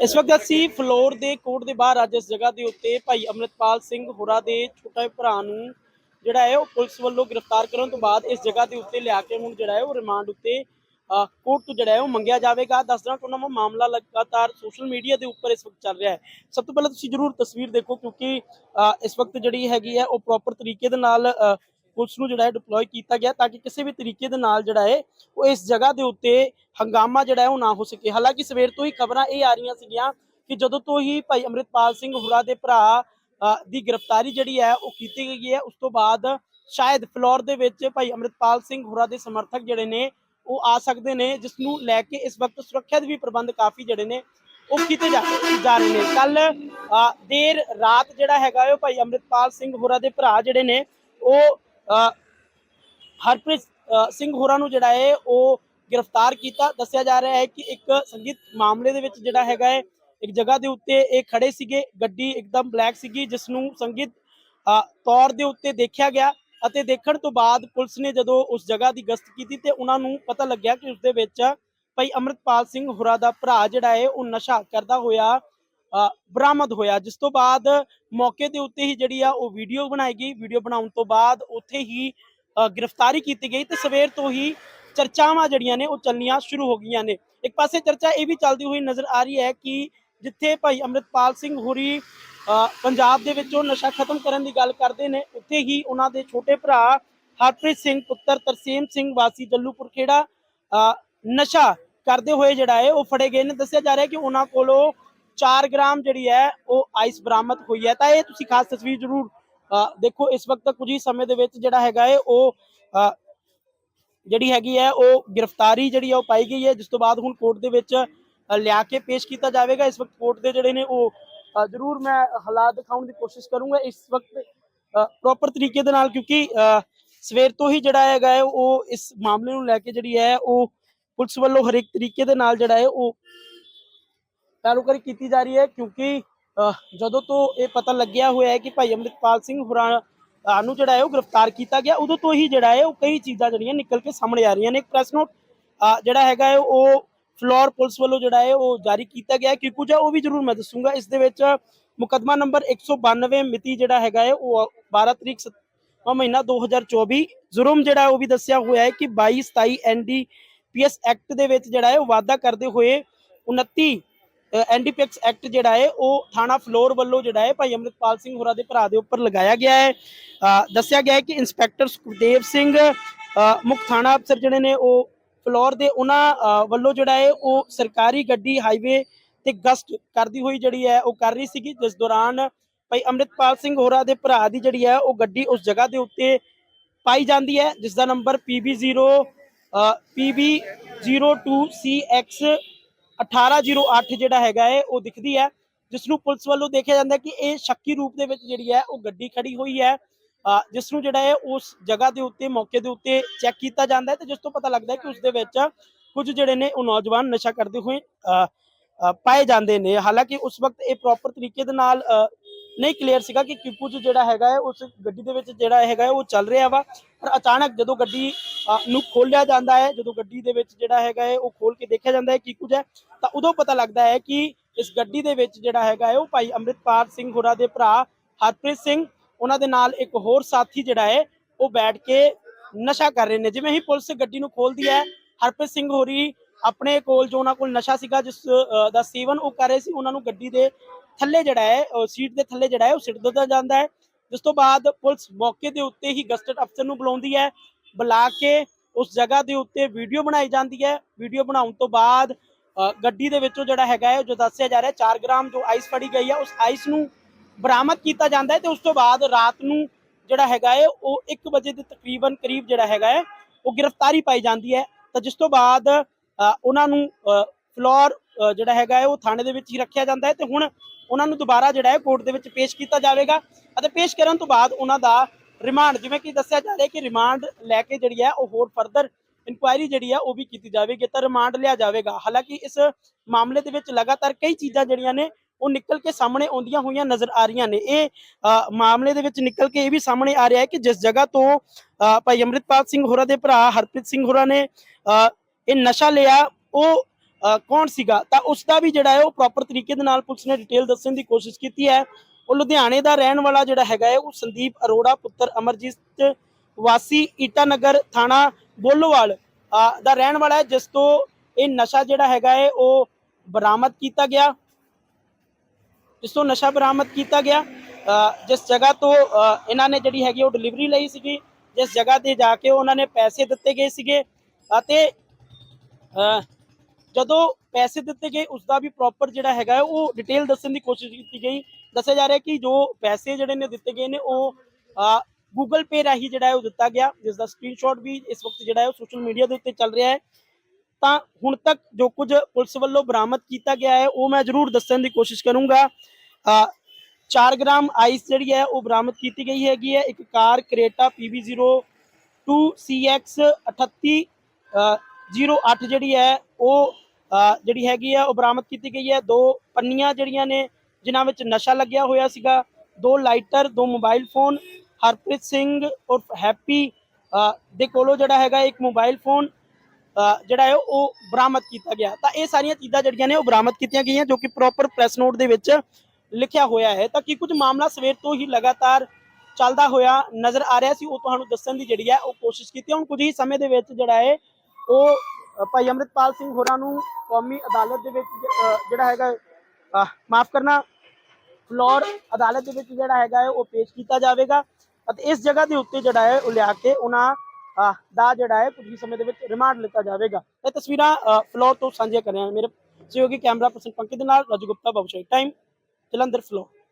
ਇਸ ਵਕਤ ਅਸੀਂ ਫਲੋਰ ਦੇ ਕੋਰਟ ਦੇ ਬਾਹਰ ਅੱਜ ਇਸ ਜਗ੍ਹਾ ਦੇ ਉੱਤੇ ਭਾਈ ਅਮਰਿਤਪਾਲ ਸਿੰਘ ਹੋਰਾ ਦੇ ਛੋਟੇ ਭਰਾ ਨੂੰ ਜਿਹੜਾ ਹੈ ਉਹ ਪੁਲਿਸ ਵੱਲੋਂ ਗ੍ਰਿਫਤਾਰ ਕਰਨ ਤੋਂ ਬਾਅਦ ਇਸ ਜਗ੍ਹਾ ਦੇ ਉੱਤੇ ਲਿਆ ਕੇ ਹੁਣ ਜਿਹੜਾ ਹੈ ਉਹ ਰਿਮਾਂਡ ਉੱਤੇ ਕੋਰਟ ਤੋਂ ਜਿਹੜਾ ਹੈ ਉਹ ਮੰਗਿਆ ਜਾਵੇਗਾ। ਦੱਸ ਦੇਣਾ ਚਾਹੁੰਦਾ ਮੈਂ ਮਾਮਲਾ ਲਗਾਤਾਰ ਸੋਸ਼ਲ ਮੀਡੀਆ ਦੇ ਉੱਪਰ ਇਸ ਵਕਤ ਚੱਲ ਰਿਹਾ ਹੈ। ਸਭ ਤੋਂ ਪਹਿਲਾਂ ਤੁਸੀਂ ਜਰੂਰ ਤਸਵੀਰ ਦੇਖੋ ਕਿਉਂਕਿ ਇਸ ਵਕਤ ਜਿਹੜੀ ਹੈਗੀ ਹੈ ਉਹ ਪ੍ਰੋਪਰ ਤਰੀਕੇ ਦੇ ਨਾਲ ਪੁਲਿਸ ਨੂੰ ਜਿਹੜਾ ਹੈ ਡਿਪਲੋਏ ਕੀਤਾ ਗਿਆ ਤਾਂ ਕਿ ਕਿਸੇ ਵੀ ਤਰੀਕੇ ਦੇ ਨਾਲ ਜਿਹੜਾ ਹੈ ਉਹ ਇਸ ਜਗ੍ਹਾ ਦੇ ਉੱਤੇ ਹੰਗਾਮਾ ਜਿਹੜਾ ਹੈ ਉਹ ਨਾ ਹੋ ਸਕੇ। ਹਾਲਾਂਕਿ ਸਵੇਰ ਤੋਂ ਹੀ ਖਬਰਾਂ ਇਹ ਆ ਰਹੀਆਂ ਸੀਗੀਆਂ ਕਿ ਜਦੋਂ ਤੋਂ ਹੀ ਭਾਈ ਅਮਰਿਤਪਾਲ ਸਿੰਘ ਹੁਰਾ ਦੇ ਭਰਾ ਦੀ ਗ੍ਰਿਫਤਾਰੀ ਜਿਹੜੀ ਹੈ ਉਹ ਕੀਤੀ ਗਈ ਹੈ, ਉਸ ਤੋਂ ਬਾਅਦ ਸ਼ਾਇਦ ਫਲੋਰ ਦੇ ਵਿੱਚ ਭਾਈ ਅਮਰਿਤਪਾਲ ਸਿੰਘ ਹੁਰਾ ਦੇ ਸਮਰਥਕ ਜਿਹੜੇ ਨੇ ਉਹ ਆ ਸਕਦੇ ਨੇ, ਜਿਸ ਨੂੰ ਲੈ ਕੇ ਇਸ ਵਕਤ ਸੁਰੱਖਿਆ ਦੇ ਵੀ ਪ੍ਰਬੰਧ ਕਾਫੀ ਜਿਹੜੇ ਨੇ ਉਹ ਕੀਤੇ ਜਾ ਰਹੇ ਨੇ। ਕੱਲ ਦੇਰ ਰਾਤ ਜਿਹੜਾ ਹੈਗਾ ਉਹ ਭਾਈ ਅਮਰਿਤਪਾਲ ਸਿੰਘ ਹੋਰਾਂ ਦੇ ਭਰਾ ਜਿਹੜੇ ਨੇ ਉਹ ਹਰਪ੍ਰੀਤ ਸਿੰਘ ਹੋਰਾਂ ਨੂੰ ਜਿਹੜਾ ਹੈ ਉਹ ਗ੍ਰਿਫਤਾਰ ਕੀਤਾ। ਦੱਸਿਆ ਜਾ ਰਿਹਾ ਹੈ ਕਿ ਇੱਕ ਸੰਗੀਤ ਮਾਮਲੇ ਦੇ ਵਿੱਚ ਜਿਹੜਾ ਹੈਗਾ ਹੈ, ਇੱਕ ਜਗ੍ਹਾ ਦੇ ਉੱਤੇ ਇਹ ਖੜੇ ਸੀਗੇ। ਗੱਡੀ ਇੱਕਦਮ ਬਲੈਕ ਸੀਗੀ, ਜਿਸ ਨੂੰ ਸੰਗੀਤ ਤੌਰ ਦੇ ਉੱਤੇ ਦੇਖਿਆ ਗਿਆ ਅਤੇ ਦੇਖਣ ਤੋਂ ਬਾਅਦ ਪੁਲਿਸ ਨੇ ਜਦੋਂ ਉਸ ਜਗ੍ਹਾ ਦੀ ਗਸ਼ਤ ਕੀਤੀ ਤੇ ਉਹਨਾਂ ਨੂੰ ਪਤਾ ਲੱਗਿਆ ਕਿ ਉਸ ਦੇ ਵਿੱਚ ਭਾਈ ਅਮਰਿਤਪਾਲ ਸਿੰਘ ਹੁਰਾ ਦਾ ਭਰਾ ਜਿਹੜਾ ਹੈ, ਉਹ ਨਸ਼ਾ ਕਰਦਾ ਹੋਇਆ ਬਰਾਮਦ ਹੋਇਆ। ਜਿਸ ਤੋਂ ਬਾਅਦ ਮੌਕੇ ਦੇ ਉੱਤੇ ਹੀ ਜਿਹੜੀ ਆ ਉਹ ਵੀਡੀਓ ਬਣਾਈ ਗਈ। ਵੀਡੀਓ ਬਣਾਉਣ ਤੋਂ ਬਾਅਦ ਉੱਥੇ ਹੀ ਗ੍ਰਿਫਤਾਰੀ ਕੀਤੀ ਗਈ ਤੇ ਸਵੇਰ ਤੋਂ ਹੀ ਚਰਚਾਵਾਂ ਜਿਹੜੀਆਂ ਨੇ ਉਹ ਚੱਲਣੀਆਂ ਸ਼ੁਰੂ ਹੋ ਗਈਆਂ ਨੇ। ਇੱਕ ਪਾਸੇ ਚਰਚਾ ਇਹ ਵੀ ਚੱਲਦੀ ਹੋਈ ਨਜ਼ਰ ਆ ਰਹੀ ਹੈ ਕਿ ਜਿੱਥੇ ਭਾਈ ਅਮਰਿਤਪਾਲ ਸਿੰਘ ਹੋਰੀ ਅ, ਪੰਜਾਬ ਦੇ ਵਿੱਚੋਂ ਨਸ਼ਾ ਖਤਮ ਕਰਨ ਦੀ ਗੱਲ ਕਰਦੇ ਨੇ ਉੱਥੇ ਹੀ ਉਹਨਾਂ ਦੇ ਛੋਟੇ ਭਰਾ ਹਰਪ੍ਰੀਤ ਸਿੰਘ ਪੁੱਤਰ ਤਰਸੇਮ ਸਿੰਘ ਵਾਸੀ ਜੱਲੂਪੁਰ ਖੇੜਾ ਅ, ਨਸ਼ਾ ਕਰਦੇ ਹੋਏ ਜਿਹੜਾ ਹੈ ਉਹ ਫੜੇ ਗਏ ਨੇ। ਦੱਸਿਆ ਜਾ ਰਿਹਾ ਕਿ ਉਹਨਾਂ ਕੋਲੋਂ 4 ਗ੍ਰਾਮ ਜਿਹੜੀ ਹੈ ਉਹ ਆਈਸ ਬਰਾਮਦ ਹੋਈ ਹੈ। ਤਾਂ ਇਹ ਤੁਸੀਂ ਖਾਸ ਤਸਵੀਰ ਜ਼ਰੂਰ ਦੇਖੋ ਇਸ ਵਕਤ ਕੁਝ ਹੀ ਸਮੇਂ ਦੇ ਵਿੱਚ ਜਿਹੜਾ ਹੈਗਾ ਹੈ ਉਹ ਜਿਹੜੀ ਹੈਗੀ ਹੈ ਉਹ ਗ੍ਰਿਫਤਾਰੀ ਜਿਹੜੀ ਹੈ ਉਹ ਪਾਈ ਗਈ ਹੈ ਜਿਸ ਤੋਂ ਬਾਅਦ ਹੁਣ ਕੋਰਟ ਦੇ ਵਿੱਚ ਲਿਆ ਕੇ ਪੇਸ਼ ਕੀਤਾ ਜਾਵੇਗਾ। ਇਸ ਵਕਤ ਕੋਰਟ ਦੇ ਜਿਹੜੇ ਨੇ ਉਹ ਜ਼ਰੂਰ ਮੈਂ ਹਾਲਾਤ ਦਿਖਾਉਣ ਦੀ ਕੋਸ਼ਿਸ਼ ਕਰੂੰਗਾ ਇਸ ਵਕਤ ਪ੍ਰੋਪਰ ਤਰੀਕੇ ਦੇ ਨਾਲ ਕਿਉਂਕਿ ਅ, ਸਵੇਰ ਤੋਂ ਹੀ ਜਿਹੜਾ ਹੈਗਾ ਹੈ ਉਹ ਇਸ ਮਾਮਲੇ ਨੂੰ ਲੈ ਕੇ ਜਿਹੜੀ ਹੈ ਉਹ ਪੁਲਿਸ ਵੱਲੋਂ ਹਰ ਇੱਕ ਤਰੀਕੇ ਦੇ ਨਾਲ ਜਿਹੜਾ ਹੈ ਉਹ ਪੈਰੋਕਾਰੀ ਕੀਤੀ ਜਾ ਰਹੀ ਹੈ ਕਿਉਂਕਿ ਜਦੋਂ ਤੋਂ ਇਹ ਪਤਾ ਲੱਗਿਆ ਹੋਇਆ ਹੈ ਕਿ ਭਾਈ ਅਮਰਿਤਪਾਲ ਸਿੰਘ ਹੁਰਾਂ ਨੂੰ ਜਿਹੜਾ ਹੈ ਉਹ ਗ੍ਰਿਫਤਾਰ ਕੀਤਾ ਗਿਆ, ਉਦੋਂ ਤੋਂ ਹੀ ਜਿਹੜਾ ਹੈ ਉਹ ਕਈ ਚੀਜ਼ਾਂ ਜਿਹੜੀਆਂ ਨਿਕਲ ਕੇ ਸਾਹਮਣੇ ਆ ਰਹੀਆਂ ਨੇ। ਇੱਕ ਪ੍ਰੈਸ ਨੋਟ ਜਿਹੜਾ ਹੈਗਾ ਹੈ ਉਹ ਫਲੋਰ ਪੁਲਿਸ ਵੱਲੋਂ ਜਿਹੜਾ ਹੈ ਉਹ ਜਾਰੀ ਕੀਤਾ ਗਿਆ ਹੈ। ਕਿ ਕੁਝ ਉਹ ਵੀ ਜ਼ਰੂਰ ਮੈਂ ਦੱਸੂਗਾ, ਇਸ ਦੇ ਵਿੱਚ ਮੁਕਦਮਾ ਨੰਬਰ 192 ਮਿਤੀ ਜਿਹੜਾ ਹੈਗਾ ਹੈ, ਉਹ 12 ਤਰੀਕ ਸਤ- ਅਹ ਮਹੀਨਾ 2024 ਜ਼ੁਰਮ ਜਿਹੜਾ ਉਹ ਵੀ ਦੱਸਿਆ ਹੋਇਆ ਹੈ ਕਿ 22 27 ਐਨਡੀਪੀਐਸ ਐਕਟ ਦੇ ਵਿੱਚ ਜਿਹੜਾ ਹੈ ਉਹ ਵਾਅਦਾ ਕਰਦੇ ਹੋਏ 29 ਐਨਡੀਪੀਐਕਸ ਐਕਟ ਜਿਹੜਾ ਹੈ, ਉਹ ਥਾਣਾ ਫਲੋਰ ਵੱਲੋਂ ਜਿਹੜਾ ਹੈ ਭਾਈ ਅਮਰਿਤਪਾਲ ਸਿੰਘ ਹੋਰਾਂ ਦੇ ਭਰਾ ਦੇ ਉੱਪਰ ਲਗਾਇਆ ਗਿਆ ਹੈ। ਦੱਸਿਆ ਗਿਆ ਹੈ ਕਿ ਇੰਸਪੈਕਟਰ ਸੁਖਦੇਵ ਸਿੰਘ ਮੁੱਖ ਥਾਣਾ ਅਫਸਰ ਜਿਹੜੇ ਨੇ, ਉਹ ਫਲੋਰ ਦੇ ਉਹਨਾਂ ਵੱਲੋਂ ਜਿਹੜਾ ਹੈ, ਉਹ ਸਰਕਾਰੀ ਗੱਡੀ ਹਾਈਵੇ ਤੇ ਗਸ਼ਤ ਕਰਦੀ ਹੋਈ ਜਿਹੜੀ ਹੈ, ਉਹ ਕਰ ਰਹੀ ਸੀਗੀ। ਜਿਸ ਦੌਰਾਨ ਭਾਈ ਅਮਰਿਤਪਾਲ ਸਿੰਘ ਹੋਰਾਂ ਦੇ ਭਰਾ ਦੀ ਜਿਹੜੀ ਹੈ, ਉਹ ਗੱਡੀ ਉਸ ਜਗ੍ਹਾ ਦੇ ਉੱਤੇ ਪਾਈ ਜਾਂਦੀ ਹੈ ਜਿਸ ਦਾ ਨੰਬਰ PB0 PB02CX 1808 ਜਿਹੜਾ ਹੈਗਾ ਹੈ ਉਹ ਦਿਖਦੀ ਹੈ ਜਿਸ ਨੂੰ ਪੁਲਿਸ ਵੱਲੋਂ ਦੇਖਿਆ ਜਾਂਦਾ ਕਿ ਇਹ ਸ਼ੱਕੀ ਰੂਪ ਦੇ ਵਿੱਚ ਜਿਹੜੀ ਹੈ ਉਹ ਗੱਡੀ ਖੜੀ ਹੋਈ ਹੈ। ਅ, ਜਿਸ ਨੂੰ ਜਿਹੜਾ ਹੈ ਉਸ ਜਗ੍ਹਾ ਦੇ ਉੱਤੇ ਮੌਕੇ ਦੇ ਉੱਤੇ ਚੈੱਕ ਕੀਤਾ ਜਾਂਦਾ ਹੈ ਤੇ ਜਿਸ ਤੋਂ ਪਤਾ ਲੱਗਦਾ ਹੈ ਕਿ ਉਸ ਦੇ ਵਿੱਚ ਕੁਝ ਜਿਹੜੇ ਨੇ ਉਹ ਨੌਜਵਾਨ ਨਸ਼ਾ ਕਰਦੇ ਹੋਏ ਅ, ਪਾਏ ਜਾਂਦੇ ਨੇ। ਹਾਲਾਂਕਿ ਉਸ ਵਕਤ ਇਹ ਪ੍ਰੋਪਰ ਤਰੀਕੇ ਦੇ ਨਾਲ ਅ, ਨਹੀਂ ਕਲੀਅਰ ਸੀਗਾ ਕਿ ਕੀ ਕੁਝ ਜਿਹੜਾ ਹੈਗਾ ਹੈ, ਉਸ ਗੱਡੀ ਦੇ ਵਿੱਚ ਜਿਹੜਾ ਹੈਗਾ ਹੈ, ਉਹ ਚੱਲ ਰਿਹਾ ਵਾ। ਪਰ ਅਚਾਨਕ ਜਦੋਂ ਗੱਡੀ ਨੂੰ ਖੋਲਿਆ ਜਾਂਦਾ ਹੈ, ਜਦੋਂ ਗੱਡੀ ਦੇ ਵਿੱਚ ਜਿਹੜਾ ਹੈਗਾ ਹੈ, ਉਹ ਖੋਲ ਕੇ ਦੇਖਿਆ ਜਾਂਦਾ ਹੈ ਕੀ ਕੁਝ ਹੈ, ਤਾਂ ਉਦੋਂ ਪਤਾ ਲੱਗਦਾ ਹੈ ਕਿ ਇਸ ਗੱਡੀ ਦੇ ਵਿੱਚ ਜਿਹੜਾ ਹੈਗਾ ਹੈ, ਉਹ ਭਾਈ ਅੰਮ੍ਰਿਤਪਾਲ ਸਿੰਘ ਹੋਰਾਂ ਦੇ ਭਰਾ ਹਰਪ੍ਰੀਤ ਸਿੰਘ, ਉਹਨਾਂ ਦੇ ਨਾਲ ਇੱਕ ਹੋਰ ਸਾਥੀ ਜਿਹੜਾ ਹੈ, ਉਹ ਬੈਠ ਕੇ ਨਸ਼ਾ ਕਰ ਰਹੇ ਨੇ। ਜਿਵੇਂ ਹੀ ਪੁਲਿਸ ਗੱਡੀ ਨੂੰ ਖੋਲਦੀ ਹੈ, ਹਰਪ੍ਰੀਤ ਸਿੰਘ ਹੋਰੀ ਆਪਣੇ ਕੋਲ ਜੋ ਉਹਨਾਂ ਕੋਲ ਨਸ਼ਾ ਸੀਗਾ, ਜਿਸ ਦਾ ਸੇਵਨ ਉਹ ਕਰ ਰਹੇ ਸੀ, ਉਹਨਾਂ ਨੂੰ ਗੱਡੀ ਦੇ ਥੱਲੇ ਜਿਹੜਾ ਹੈ ਸੀਟ ਦੇ ਥੱਲੇ ਜਿਹੜਾ ਹੈ, ਉਹ ਸਿੱਟ ਦਿੱਤਾ ਜਾਂਦਾ ਹੈ। ਜਿਸ ਤੋਂ ਬਾਅਦ ਪੁਲਿਸ ਮੌਕੇ ਦੇ ਉੱਤੇ ਹੀ ਗਸਟਡ ਅਫਸਰ ਨੂੰ ਬੁਲਾਉਂਦੀ ਹੈ। ਬੁਲਾ ਕੇ ਉਸ ਜਗ੍ਹਾ ਦੇ ਉੱਤੇ ਵੀਡੀਓ ਬਣਾਈ ਜਾਂਦੀ ਹੈ। ਵੀਡੀਓ ਬਣਾਉਣ ਤੋਂ ਬਾਅਦ ਗੱਡੀ ਦੇ ਵਿੱਚੋਂ ਜਿਹੜਾ ਹੈਗਾ ਹੈ ਜੋ ਦੱਸਿਆ ਜਾ ਰਿਹਾ 4 ਗ੍ਰਾਮ ਜੋ ਆਈਸ ਫੜੀ ਗਈ ਹੈ, ਉਸ ਆਈਸ ਨੂੰ ਬਰਾਮਦ ਕੀਤਾ ਜਾਂਦਾ ਹੈ ਤੇ ਉਸ ਤੋਂ ਬਾਅਦ ਰਾਤ ਨੂੰ ਜਿਹੜਾ ਹੈਗਾ ਹੈ, ਉਹ 1 ਵਜੇ ਦੇ ਤਕਰੀਬਨ ਕਰੀਬ ਜਿਹੜਾ ਹੈਗਾ ਹੈ, ਉਹ ਗ੍ਰਿਫਤਾਰੀ ਪਾਈ ਜਾਂਦੀ ਹੈ। ਤਾਂ ਜਿਸ ਤੋਂ ਬਾਅਦ ਉਹਨਾਂ ਨੂੰ ਫਲੋਰ ਜਿਹੜਾ ਹੈਗਾ ਹੈ ਉਹ ਥਾਣੇ ਦੇ ਵਿੱਚ ਹੀ ਰੱਖਿਆ ਜਾਂਦਾ ਹੈ ਤੇ ਹੁਣ ਉਹਨਾਂ ਨੂੰ ਦੁਬਾਰਾ ਜਿਹੜਾ ਹੈ ਕੋਰਟ ਦੇ ਵਿੱਚ ਪੇਸ਼ ਕੀਤਾ ਜਾਵੇਗਾ ਅਤੇ ਪੇਸ਼ ਕਰਨ ਤੋਂ ਬਾਅਦ ਉਹਨਾਂ ਦਾ ਰਿਮਾਂਡ ਜਿਵੇਂ ਕਿ ਦੱਸਿਆ ਜਾ ਰਿਹਾ ਕਿ ਰਿਮਾਂਡ ਲੈ ਕੇ ਜਿਹੜੀ ਹੈ ਉਹ ਹੋਰ ਫਰਦਰ ਇਨਕੁਆਇਰੀ ਜਿਹੜੀ ਹੈ ਉਹ ਵੀ ਕੀਤੀ ਜਾਵੇਗੀ ਤਾਂ ਰਿਮਾਂਡ ਲਿਆ ਜਾਵੇਗਾ। ਹਾਲਾਂਕਿ ਇਸ ਮਾਮਲੇ ਦੇ ਵਿੱਚ ਲਗਾਤਾਰ ਕਈ ਚੀਜ਼ਾਂ ਜਿਹੜੀਆਂ ਨੇ ਉਹ ਨਿਕਲ ਕੇ ਸਾਹਮਣੇ ਆਉਂਦੀਆਂ ਹੋਈਆਂ ਨਜ਼ਰ ਆ ਰਹੀਆਂ ਨੇ। ਇਹ ਮਾਮਲੇ ਦੇ ਵਿੱਚ ਨਿਕਲ ਕੇ ਇਹ ਵੀ ਸਾਹਮਣੇ ਆ ਰਿਹਾ ਹੈ ਕਿ ਜਿਸ ਜਗ੍ਹਾ ਤੋਂ ਅ, ਭਾਈ ਅੰਮ੍ਰਿਤਪਾਲ ਸਿੰਘ ਹੋਰਾਂ ਦੇ ਭਰਾ ਹਰਪ੍ਰੀਤ ਸਿੰਘ ਹੋਰਾਂ ਨੇ ਅ, ਇਹ ਨਸ਼ਾ ਲਿਆ ਉਹ ਕੌਣ ਸੀਗਾ? ਤਾਂ ਉਸ ਦਾ ਵੀ ਜਿਹੜਾ ਹੈ, ਉਹ ਪ੍ਰੋਪਰ ਤਰੀਕੇ ਦੇ ਨਾਲ ਪੁਲਿਸ ਨੇ ਡਿਟੇਲ ਦੱਸਣ ਦੀ ਕੋਸ਼ਿਸ਼ ਕੀਤੀ ਹੈ। ਉਹ ਲੁਧਿਆਣੇ ਦਾ ਰਹਿਣ ਵਾਲਾ ਜਿਹੜਾ ਹੈਗਾ ਹੈ, ਉਹ ਸੰਦੀਪ ਅਰੋੜਾ, ਪੁੱਤਰ ਅਮਰਜੀਤ ਵਾਸੀ, ਈਟਾਨਗਰ ਥਾਣਾ ਬੋਲੋਵਾਲ ਦਾ ਰਹਿਣ ਵਾਲਾ ਹੈ, ਜਿਸ ਤੋਂ ਇਹ ਨਸ਼ਾ ਜਿਹੜਾ ਹੈਗਾ ਹੈ, ਉਹ ਬਰਾਮਦ ਕੀਤਾ ਗਿਆ। ਜਿਸ ਤੋਂ ਨਸ਼ਾ ਬਰਾਮਦ ਕੀਤਾ ਗਿਆ ਜਿਸ ਜਗ੍ਹਾ ਤੋਂ ਇਹਨਾਂ ਨੇ ਜਿਹੜੀ ਹੈਗੀ ਉਹ ਡਿਲੀਵਰੀ ਲਈ ਸੀਗੀ, ਜਿਸ ਜਗ੍ਹਾ ਤੇ ਜਾ ਕੇ ਉਹਨਾਂ ਨੇ ਪੈਸੇ ਦਿੱਤੇ ਗਏ ਸੀਗੇ, ਅਤੇ ਜਦੋਂ ਪੈਸੇ ਦਿੱਤੇ ਗਏ ਉਸ ਦਾ ਵੀ ਪ੍ਰੋਪਰ ਜਿਹੜਾ ਹੈਗਾ ਉਹ ਡਿਟੇਲ ਦੱਸਣ ਦੀ ਕੋਸ਼ਿਸ਼ ਕੀਤੀ ਗਈ। ਦੱਸਿਆ ਜਾ ਰਿਹਾ ਕਿ ਜੋ ਪੈਸੇ ਜਿਹੜੇ ਨੇ ਦਿੱਤੇ ਗਏ ਨੇ ਉਹ ਗੂਗਲ ਪੇ ਰਾਹੀਂ ਜਿਹੜਾ ਹੈ ਉਹ ਦਿੱਤਾ ਗਿਆ ਜਿਸ ਦਾ ਸਕਰੀਨਸ਼ਾਟ ਵੀ ਇਸ ਵਕਤ ਜਿਹੜਾ ਹੈ ਉਹ ਸੋਸ਼ਲ ਮੀਡੀਆ ਦੇ ਉੱਤੇ ਚੱਲ ਰਿਹਾ ਹੈ। ਤਾਂ ਹੁਣ ਤੱਕ ਜੋ ਕੁਝ ਪੁਲਿਸ ਵੱਲੋਂ ਬਰਾਮਦ ਕੀਤਾ ਗਿਆ ਹੈ ਉਹ ਮੈਂ ਜ਼ਰੂਰ ਦੱਸਣ ਦੀ ਕੋਸ਼ਿਸ਼ ਕਰੂੰਗਾ। ਅ, 4 ਗ੍ਰਾਮ ਆਈਸ ਜਿਹੜੀ ਹੈ ਉਹ ਬਰਾਮਦ ਕੀਤੀ ਗਈ ਹੈਗੀ ਹੈ। ਇੱਕ ਕਾਰ ਕਰੇਟਾ PB02 CX 38 ਅ, 08 ਜਿਹੜੀ ਹੈ ਉਹ ਜਿਹੜੀ ਹੈਗੀ ਹੈ ਉਹ ਬਰਾਮਦ ਕੀਤੀ ਗਈ ਹੈ। ਦੋ ਪੰਨੀਆਂ ਜਿਹੜੀਆਂ ਨੇ, ਜਿਨ੍ਹਾਂ ਵਿੱਚ ਨਸ਼ਾ ਲੱਗਿਆ ਹੋਇਆ ਸੀਗਾ। ਦੋ ਲਾਈਟਰ, ਦੋ ਮੋਬਾਈਲ ਫੋਨ, ਹਰਪ੍ਰੀਤ ਸਿੰਘ ਔਰ ਹੈਪੀ ਦੇ ਕੋਲੋਂ ਜਿਹੜਾ ਹੈਗਾ ਇੱਕ ਮੋਬਾਈਲ ਫੋਨ ਜਿਹੜਾ ਹੈ, ਉਹ ਬਰਾਮਦ ਕੀਤਾ ਗਿਆ। ਤਾਂ ਇਹ ਸਾਰੀਆਂ ਚੀਜ਼ਾਂ ਜਿਹੜੀਆਂ ਨੇ, ਉਹ ਬਰਾਮਦ ਕੀਤੀਆਂ ਗਈਆਂ, ਜੋ ਕਿ ਪ੍ਰੋਪਰ ਪ੍ਰੈਸ ਨੋਟ ਦੇ ਵਿੱਚ ਲਿਖਿਆ ਹੋਇਆ ਹੈ। ਤਾਂ ਕਿ ਕੁਝ ਮਾਮਲਾ ਸਵੇਰ ਤੋਂ ਹੀ ਲਗਾਤਾਰ ਚੱਲਦਾ ਹੋਇਆ ਨਜ਼ਰ ਆ ਰਿਹਾ ਸੀ, ਉਹ ਤੁਹਾਨੂੰ ਦੱਸਣ ਦੀ ਜਿਹੜੀ ਹੈ, ਉਹ ਕੋਸ਼ਿਸ਼ ਕੀਤੀ। ਹੁਣ ਕੁਝ ਹੀ ਸਮੇਂ ਦੇ ਵਿੱਚ ਜਿਹੜਾ ਹੈ, ਉਹ ਭਾਈ ਅੰਮ੍ਰਿਤਪਾਲ ਸਿੰਘ ਹੋਰਾਂ ਨੂੰ ਕੌਮੀ ਅਦਾਲਤ ਦੇ ਵਿੱਚ ਜਿਹੜਾ ਹੈਗਾ ਮਾਫ ਕਰਨਾ ਫਲੋਰ ਅਦਾਲਤ ਦੇ ਵਿੱਚ ਜਿਹੜਾ ਹੈਗਾ ਹੈ ਉਹ ਪੇਸ਼ ਕੀਤਾ ਜਾਵੇਗਾ। ਅਤੇ ਇਸ ਜਗ੍ਹਾ ਦੇ ਉੱਤੇ ਜਿਹੜਾ ਹੈ ਉਹ ਲਿਆ ਕੇ ਉਹਨਾਂ ਅ, ਦਾ ਜਿਹੜਾ ਹੈ ਕੁਝ ਹੀ ਸਮੇਂ ਦੇ ਵਿੱਚ ਰਿਮਾਂਡ ਲਿੱਤਾ ਜਾਵੇਗਾ। ਇਹ ਤਸਵੀਰਾਂ ਅ, ਫਲੋਰ ਤੋਂ ਸਾਂਝੀਆਂ ਕਰਿਆ ਮੇਰੇ ਸਹਿਯੋਗੀ ਕੈਮਰਾ ਪਰਸਨ ਪੰਕਜ ਦੇ ਨਾਲ ਰਾਜੂ ਗੁਪਤਾ ਬਬਸ਼ਾਈ ਟਾਈਮ ਜਲੰਧਰ ਫਲੋਰ।